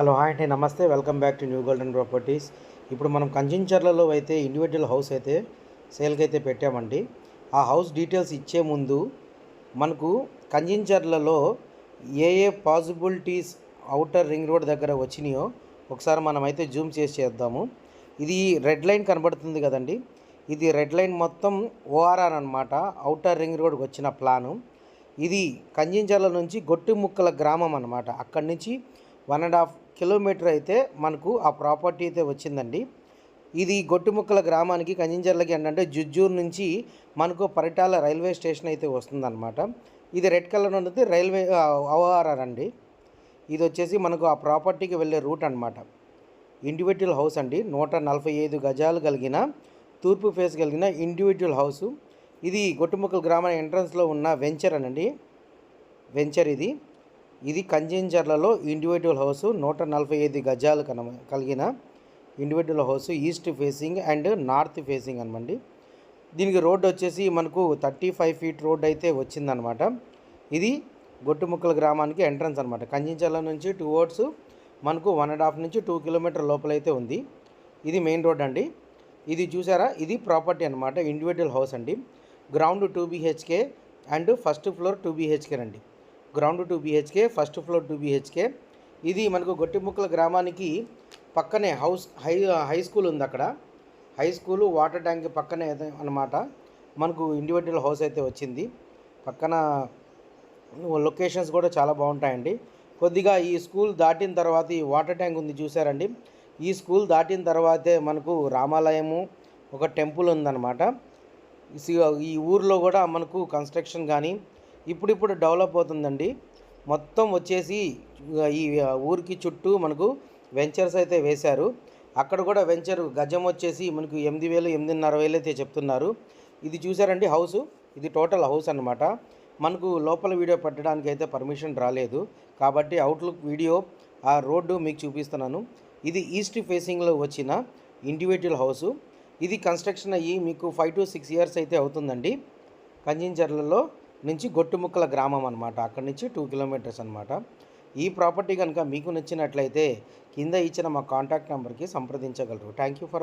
Hello hi అండి. Namaste. Welcome back to new golden properties. ఇప్పుడు మనం కంచించర్లలో అయితే ఇండివిజువల్ హౌస్ అయితే సేల్కి అయితే పెట్టామండి. ఆ హౌస్ డీటెయిల్స్ ఇచ్చే ముందు మనకు కంచించర్లలో ఏ ఏ పాసిబిలిటీస్ అవుటర్ రింగ్ రోడ్ దగ్గర వచ్చినాయో ఒకసారి మనం అయితే జూమ్ చేసి చేద్దాము. ఇది రెడ్ లైన్ కనబడుతుంది కదండి. ఇది రెడ్ లైన్ మొత్తం ఓఆర్ఆర్ అనమాట అవుటర్ రింగ్ రోడ్కి వచ్చిన ప్లాను ఇది కంజించర్ల నుంచి గొట్టిముక్కల గ్రామం అనమాట అక్కడి నుంచి వన్ అండ్ హాఫ్ కిలోమీటర్ అయితే మనకు ఆ ప్రాపర్టీ అయితే వచ్చిందండి. ఇది గొట్టుముక్కల గ్రామానికి కంజించర్లకి ఏంటంటే జుజ్జూరు నుంచి మనకు పరిటాల రైల్వే స్టేషన్ అయితే వస్తుందన్నమాట. ఇది రెడ్ కలర్ ఉన్నది రైల్వే ఓఆర్ఆర్ అండి. ఇది వచ్చేసి మనకు ఆ ప్రాపర్టీకి వెళ్ళే రూట్ అనమాట ఇండివిజువల్ హౌస్ అండి నూట నలభై ఐదు గజాలు కలిగిన తూర్పు ఫేస్ కలిగిన ఇండివిజువల్ హౌసు. ఇది గొట్టుముక్కల గ్రామ ఎంట్రన్స్లో ఉన్న వెంచర్ అనండి. వెంచర్ ఇది. ఇది కంజింజర్లలో ఇండివిజువల్ హౌస్ నూట నలభై ఐదు గజాలు కన కలిగిన individual house east facing and north facing అనమండి. దీనికి రోడ్డు వచ్చేసి మనకు థర్టీ ఫైవ్ ఫీట్ రోడ్ అయితే వచ్చిందనమాట. ఇది గొట్టుముక్కల గ్రామానికి ఎంట్రన్స్ అనమాట. కంజించర్ల నుంచి టూ వర్డ్స్ మనకు వన్ అండ్ హాఫ్ నుంచి టూ కిలోమీటర్ లోపలైతే ఉంది. ఇది మెయిన్ రోడ్ అండి. ఇది చూసారా? ఇది ప్రాపర్టీ అనమాట ఇండివిజువల్ హౌస్ అండి. Ground two BHK and first floor two BHK అండి ground two BHK first floor two BHK. ఇది మనకు గొట్టిముక్కల గ్రామానికి పక్కనే హౌస్ హై హై స్కూల్ ఉంది అక్కడ. హై స్కూలు వాటర్ ట్యాంక్ పక్కనే అనమాట మనకు ఇండివిజువల్ హౌస్ అయితే వచ్చింది. పక్కన లొకేషన్స్ కూడా చాలా బాగుంటాయండి. కొద్దిగా ఈ స్కూల్ దాటిన తర్వాత ఈ వాటర్ ట్యాంక్ ఉంది చూసారండి ఈ స్కూల్ దాటిన తర్వాతే మనకు రామాలయము ఒక టెంపుల్ ఉందన్నమాట. ఈ ఊర్లో కూడా మనకు కన్స్ట్రక్షన్ కానీ ఇప్పుడిప్పుడు డెవలప్ అవుతుందండి. మొత్తం వచ్చేసి ఈ ఊరికి చుట్టూ మనకు వెంచర్స్ అయితే వేశారు. అక్కడ కూడా వెంచర్ గజం వచ్చేసి మనకు ఎనిమిది వేలు ఎనిమిదిన్నర వేలు అయితే చెప్తున్నారు. ఇది చూసారండి హౌస్? ఇది టోటల్ హౌస్ అనమాట మనకు లోపల వీడియో పెట్టడానికి అయితే పర్మిషన్ రాలేదు. కాబట్టి అవుట్లుక్ వీడియో ఆ రోడ్డు మీకు చూపిస్తున్నాను. ఇది ఈస్ట్ ఫేసింగ్లో వచ్చిన ఇండివిజువల్ హౌసు. ఇది కన్స్ట్రక్షన్ అయ్యి మీకు ఫైవ్ టు సిక్స్ ఇయర్స్ అయితే అవుతుందండి. కంజించర్లలో నుంచి గొట్టుముక్కల గ్రామం అనమాట అక్కడి నుంచి టూ కిలోమీటర్స్ అనమాట ఈ ప్రాపర్టీ కనుక మీకు నచ్చినట్లయితే కింద ఇచ్చిన మా కాంటాక్ట్ నెంబర్కి సంప్రదించగలరు. Thank you for